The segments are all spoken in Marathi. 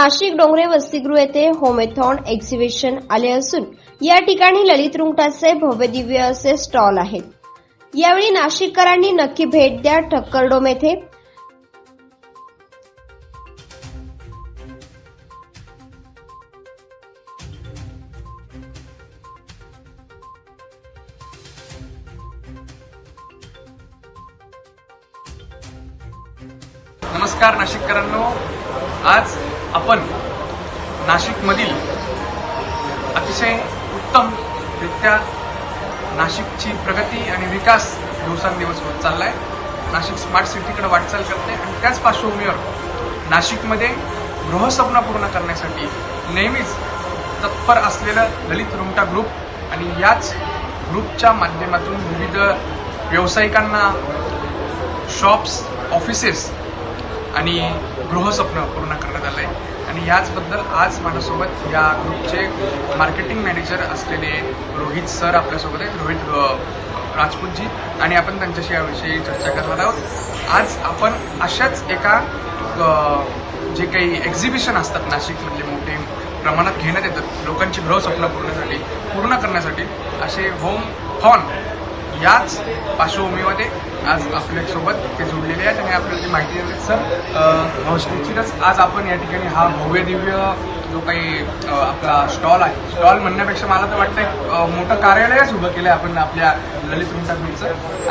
नाशिक डोंगरे वसतिगृह येथे होमेथॉन एक्झिबिशन आले असून या ठिकाणी ललित रुंगटाचे भव्य दिव्य असे स्टॉल आहेत. यावेळी नाशिककरांनी नक्की भेट द्या ठक्करडोम येथे. नमस्कार नाशिककरांनो. आज आपण नाशिकमधील अतिशय उत्तमरित्या नाशिकची प्रगती आणि विकास दिवसांदिवस होत चाललाय. नाशिक स्मार्ट सिटीकडे वाटचाल करते आणि त्याच पार्श्वभूमीवर नाशिकमध्ये गृहस्वप्न पूर्ण करण्यासाठी नेहमीच तत्पर असलेलं ललित रुमटा ग्रुप आणि याच ग्रुपच्या माध्यमातून विविध व्यावसायिकांना शॉप्स ऑफिसेस आणि गृहस्वप्न पूर्ण करण्यात आलं आहे आणि याचबद्दल आज माझ्यासोबत या ग्रुपचे मार्केटिंग मॅनेजर असलेले रोहित सर आपल्यासोबत आहेत. रोहित राजपूतजी. आणि आपण त्यांच्याशी याविषयी चर्चा करणार आहोत. आज आपण अशाच एका जे काही एक्झिबिशन असतात नाशिकमधले मोठे प्रमाणात घेण्यात येतात. लोकांची गृहस्वप्न पूर्णसाठी पूर्ण करण्यासाठी असे होम हॉन याच पार्श्वभूमीमध्ये आज आपल्यासोबत ते जोडलेले आहेत आणि आपल्याला ती माहिती देत सर निश्चितच आज आपण या ठिकाणी हा भव्य दिव्य जो काही आपला स्टॉल आहे स्टॉल म्हणण्यापेक्षा मला तर वाटतं एक मोठं कार्यालयच उभं केलं आहे आपण आपल्या ललित रुंटा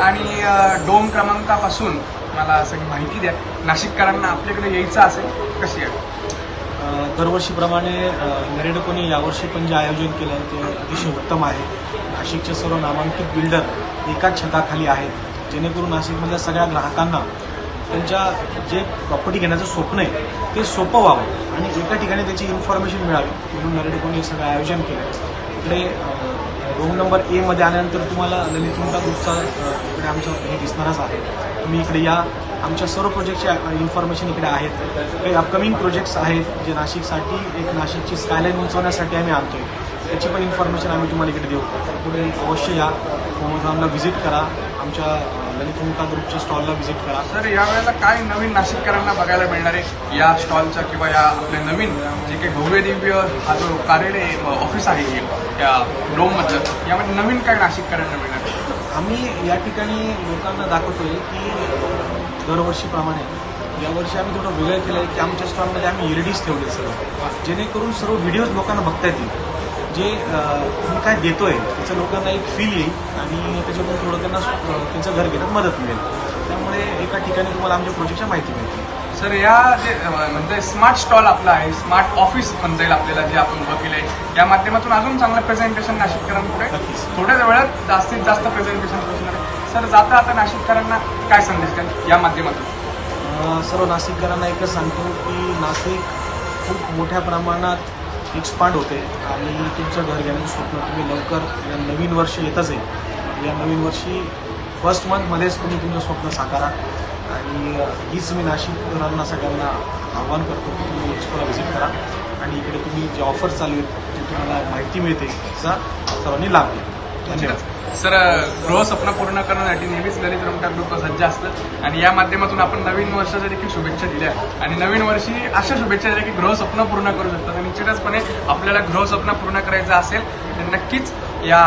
आणि डोम क्रमांकापासून मला सगळी माहिती द्या. नाशिककरांना आपल्याकडे यायचं असेल कशी आहे? दरवर्षीप्रमाणे अ, कोणी यावर्षी पण जे आयोजन केलं आहे ते अतिशय उत्तम आहे. नाशिकचे सर्व नामांकित बिल्डर एकाच छताखाली आहेत. जेणेकरून नाशिकमधल्या सगळ्या ग्राहकांना त्यांच्या जे प्रॉपर्टी घेण्याचं स्वप्न आहे ते सोपं व्हावं आणि एका ठिकाणी त्याची इन्फॉर्मेशन मिळावी. म्हणून नरेडकोनी हे सगळं आयोजन केलं. इकडे रूम नंबर एमध्ये आल्यानंतर तुम्हाला ललित मुंडा ग्रुपचा इकडे आमचं हे दिसणारच आहे. तुम्ही इकडे या. आमच्या सर्व प्रोजेक्टचे इन्फॉर्मेशन इकडे आहेत. काही अपकमिंग प्रोजेक्ट्स आहेत जे नाशिकसाठी एक नाशिकची स्कायलाईन उंचवण्यासाठी आम्ही आणतो आहे त्याची पण इन्फॉर्मेशन आम्ही तुम्हाला इकडे देऊ. तर पुढे अवश्य या. मोमोजामला व्हिजिट करा. आमच्या ललित मुंडा ग्रुपच्या स्टॉलला व्हिजिट करा. सर यावेळेला काय नवीन नाशिककरांना बघायला मिळणार आहे? या स्टॉलच्या किंवा या आपल्या नवीन जे काही भव्य दिव्य हा जो कार्यालय ऑफिस आहे या डोममधलं यामध्ये नवीन काय नाशिककरांना मिळणार आहे? आम्ही या ठिकाणी लोकांना दाखवतोय की दरवर्षीप्रमाणे यावर्षी आम्ही थोडं वेगळं केलं आहे की आमच्या स्टॉलमध्ये आम्ही एल डीज ठेवले सर्व जेणेकरून सर्व व्हिडिओज लोकांना बघता येतील. जे तुम्ही काय देतोय त्याचं लोकांना एक फील येईल आणि त्याच्यातून थोडं त्यांना त्यांचं घर घेण्यात मदत मिळेल. त्यामुळे एका ठिकाणी तुम्हाला आमच्या प्रोजेक्टच्या माहिती मिळते. सर या जे म्हणजे स्मार्ट स्टॉल आपला आहे स्मार्ट ऑफिस म्हणता येईल आपल्याला जे आपण उभं केलं आहे या माध्यमातून अजून चांगलं प्रेझेंटेशन नाशिककरांपुढे. थोड्याच वेळात जास्तीत जास्त प्रेझेंटेशन पोहोचणार आहे. सर जाता आता नाशिककरांना काय संदेश द्याल या माध्यमातून? सर्व नाशिककरांना एकच सांगतो की नाशिक खूप मोठ्या प्रमाणात एक्सपांड होते. आणि तुमचं घर घेण्याचं स्वप्न तुम्ही लवकर या नवीन वर्ष येतच आहे. या नवीन वर्षी फर्स्ट मंथमध्येच तुम्ही तुमचं स्वप्न साकारा. आणि हीच मी नाशिककरांना सगळ्यांना आव्हान करतो की तुम्ही एक्सपोला व्हिजिट करा. आणि इकडे तुम्ही जे ऑफर चालू आहेत ते तुम्हाला माहिती मिळते त्याचा सर्वांनी लाभ घ्या. धन्यवाद. सर गृहस्वप्न पूर्ण करण्यासाठी नेहमीच ललित रमटा ग्रुप सज्ज असतं आणि या माध्यमातून आपण नवीन वर्षाच्या देखील शुभेच्छा दिल्या. आणि नवीन वर्षी अशा शुभेच्छा दिल्या की गृहस्वप्न पूर्ण करू शकतात. निश्चितचपणे आपल्याला गृहस्वप्न पूर्ण करायचं असेल तर नक्कीच या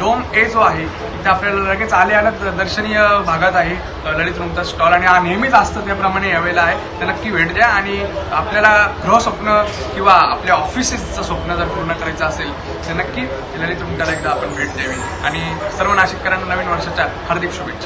डोम ए जो आहे इथे आपल्याला लगेच आले आलं दर्शनीय भागात आहे ललित रुमचा स्टॉल आणि हा नेहमीच असतं त्याप्रमाणे यावेळेला आहे. तर नक्की भेट द्या आणि आपल्याला गृहस्वप्न किंवा आपल्या ऑफिसेसचं स्वप्न जर पूर्ण करायचं असेल तर नक्की ललित रुमटाला एकदा आपण भेट द्यावी. आणि सर्व नाशिककरांना नवीन वर्षाच्या हार्दिक शुभेच्छा.